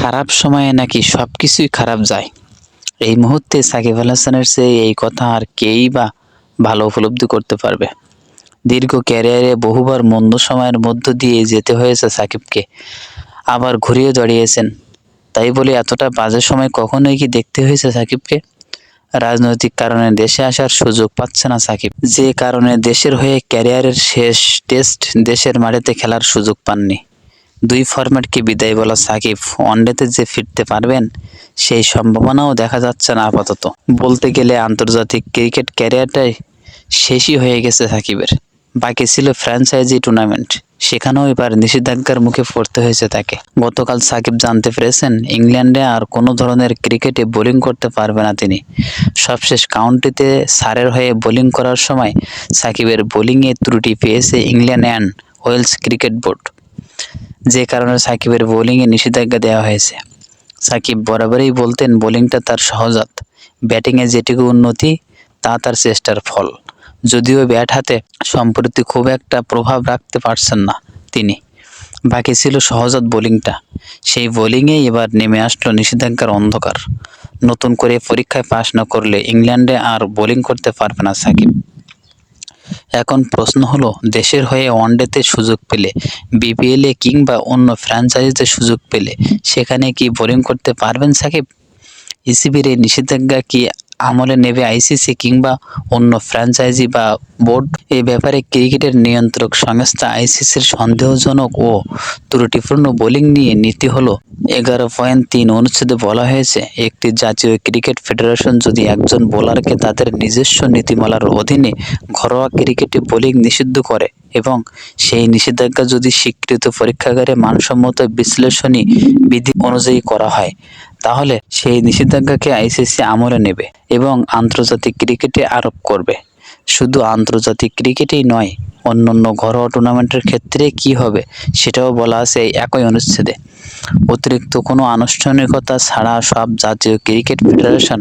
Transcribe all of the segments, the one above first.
খারাপ সময়ে নাকি সব কিছুই খারাপ যায়? এই মুহূর্তে সাকিব আল হাসানের চেয়ে এই কথা আর কেই বা ভালো উপলব্ধি করতে পারবে? দীর্ঘ ক্যারিয়ারে বহুবার মন্দ সময়ের মধ্য দিয়ে যেতে হয়েছে সাকিবকে। আবার ঘুরিয়ে দাঁড়িয়েছেন। তাই বলে এতটা বাজে সময় কখনোই কি দেখতে হয়েছে সাকিবকে? রাজনৈতিক কারণে দেশে আসার সুযোগ পাচ্ছে না সাকিব। যে কারণে দেশের হয়ে ক্যারিয়ারের শেষ টেস্ট দেশের মাটিতে খেলার সুযোগ পাননি। দুই ফরম্যাটকে বিদায় বলা সাকিব ওয়ানডেতে যে ফিরতে পারবেন, সেই সম্ভাবনাও দেখা যাচ্ছে না আপাতত। বলতে গেলে আন্তর্জাতিক ক্রিকেট ক্যারিয়ারটাই শেষই হয়ে গেছে সাকিবের। বাকি ছিল ফ্র্যাঞ্চাইজি টুর্নামেন্ট। সেখানেও এবার নিষেধাজ্ঞার মুখে পড়তে হয়েছে তাকে। গতকাল সাকিব জানতে পেরেছেন, ইংল্যান্ডে আর কোনো ধরনের ক্রিকেটে বোলিং করতে পারবে না তিনি। সবশেষ কাউন্টিতে সারের হয়ে বোলিং করার সময় সাকিবের বোলিংয়ে ত্রুটি পেয়েছে England and Wales cricket board. যে কারণে সাকিবের বোলিংয়ে নিষেধাজ্ঞা দেওয়া হয়েছে। সাকিব বরাবরই বলতেন, বোলিংটা তার সহজাত। ব্যাটিংয়ে যেটুকু উন্নতি, তা তার চেষ্টার ফল। যদিও ব্যাট হাতে সম্প্রতি খুব একটা প্রভাব রাখতে পারছেন না তিনি। বাকি ছিল সহজাত বোলিংটা। সেই বোলিংয়েই এবার নেমে আসলো নিষেধাজ্ঞার অন্ধকার। নতুন করে পরীক্ষায় পাশ না করলে ইংল্যান্ডে আর বোলিং করতে পারবে না সাকিব। এখন প্রশ্ন হলো, দেশের হয়ে ওয়ানডেতে সুযোগ পেলে বিপিএলে কিংবা অন্য ফ্র্যাঞ্চাইজিতে সুযোগ পেলে, সেখানে কি বোলিং করতে পারবেন সাকিব? ইসিবির এই নিষেধাজ্ঞা কি আমলে নেবে আইসিসি কিংবা অন্য ফ্র্যাঞ্চাইজি বা বোর্ড। এ ব্যাপারে ক্রিকেটের নিয়ন্ত্রক সংস্থা আইসিসির সন্দেহজনক ও ত্রুটিপূর্ণ বোলিং নিয়ে নীতি হলো এগারো পয়েন্ট তিন অনুচ্ছেদে বলা হয়েছে, একটি জাতীয় ক্রিকেট ফেডারেশন যদি একজন বোলারকে তাদের নিজস্ব নীতিমালার অধীনে ঘরোয়া ক্রিকেটে বোলিং নিষিদ্ধ করে এবং সেই নিষেধাজ্ঞা যদি স্বীকৃত পরীক্ষাগারে মানসম্মত বিশ্লেষণী বিধি অনুযায়ী করা হয় তাহলে সেই নিষেধাজ্ঞাকে আইসিসি আমলে নেবে এবং আন্তর্জাতিক ক্রিকেটে আরোপ করবে। শুধু আন্তর্জাতিক ক্রিকেটেই নয়, অন্যান্য ঘরোয়া টুর্নামেন্টের ক্ষেত্রে কি হবে সেটাও বলা আছে এই একই অনুচ্ছেদে। অতিরিক্ত কোনো আনুষ্ঠানিকতা ছাড়া সব জাতীয় ক্রিকেট ফেডারেশন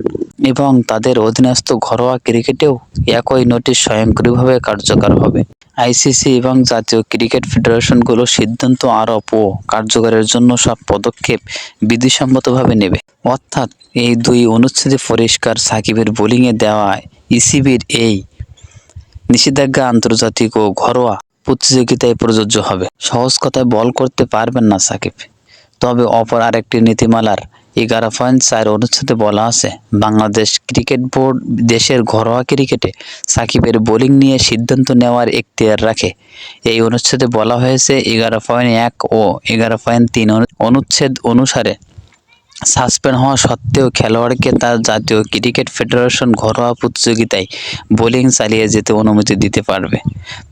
এবং তাদের অধীনস্থ ঘরোয়া ক্রিকেটেও একই নোটিশ স্বয়ংক্রিয়ভাবে কার্যকর হবে। আইসিসি এবং জাতীয় ক্রিকেট ফেডারেশনগুলো সিদ্ধান্ত আরোপ ও কার্যকরের জন্য সব পদক্ষেপ বিধিসম্মতভাবে নেবে। অর্থাৎ এই দুই অনুচ্ছেদে পরিষ্কার সাকিবের বোলিংয়ে দেওয়া ইসিবির এই নিষেধাজ্ঞা আন্তর্জাতিক ও ঘরোয়া প্রতিযোগিতায় প্রযোজ্য হবে। সহজ কথায় বল করতে পারবেন না সাকিব। তবে অপর আরেকটি নীতিমালার এগারো পয়েন্ট চার অনুচ্ছেদে বলা আছে, বাংলাদেশ ক্রিকেট বোর্ড দেশের ঘরোয়া ক্রিকেটে সাকিবের বোলিং নিয়ে সিদ্ধান্ত নেওয়ার এখতিয়ার রাখে। এই অনুচ্ছেদে বলা হয়েছে, এগারো পয়েন্ট এক ও এগারো পয়েন্ট তিন অনুচ্ছেদ অনুসারে সাসপেন্ড হওয়া সত্ত্বেও খেলোয়াড়কে তার জাতীয় ক্রিকেট ফেডারেশন ঘরোয়া প্রতিযোগিতায় বোলিং চালিয়ে যেতে অনুমতি দিতে পারবে।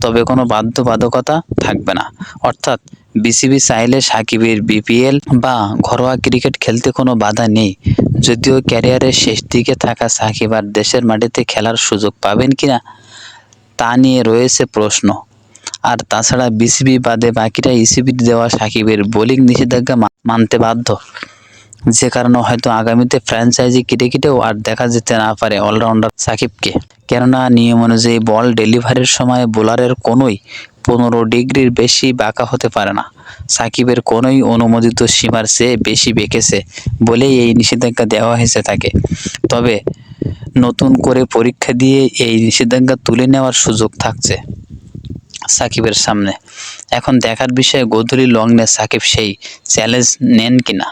তবে কোনো বাধ্যবাধকতা থাকবে না। অর্থাৎ বিসিবি চাইলে সাকিবের বিপিএল বা ঘরোয়া ক্রিকেট খেলতে কোনো বাধা নেই। যদিও ক্যারিয়ারের শেষ দিকে থাকা সাকিব আর দেশের মাটিতে খেলার সুযোগ পাবেন কিনা তা নিয়ে রয়েছে প্রশ্ন। আর তাছাড়া বিসিবি বাদে বাকিরা ইসিবির দেওয়া সাকিবের বোলিং নিষেধাজ্ঞা মানতে বাধ্য। যে কারণে হয়তো আগামীতে ফ্র্যাঞ্চাইজি ক্রিকেটেও আর দেখা যেতে না পারে অলরাউন্ডার সাকিবকে। কেননা নিয়ম অনুযায়ী বল ডেলিভারির সময় বোলারের কোনোই পনেরো ডিগ্রির বেশি বাঁকা হতে পারে না। সাকিবের কোনোই অনুমোদিত সীমার চেয়ে বেশি বেঁকেছে বলেই এই নিষেধাজ্ঞা দেওয়া হয়েছে তাকে। তবে নতুন করে পরীক্ষা দিয়ে এই নিষেধাজ্ঞা তুলে নেওয়ার সুযোগ থাকছে সাকিবের সামনে। এখন দেখার বিষয়ে গোধূলি লগ্নে সাকিব সেই চ্যালেঞ্জ নেন কিনা?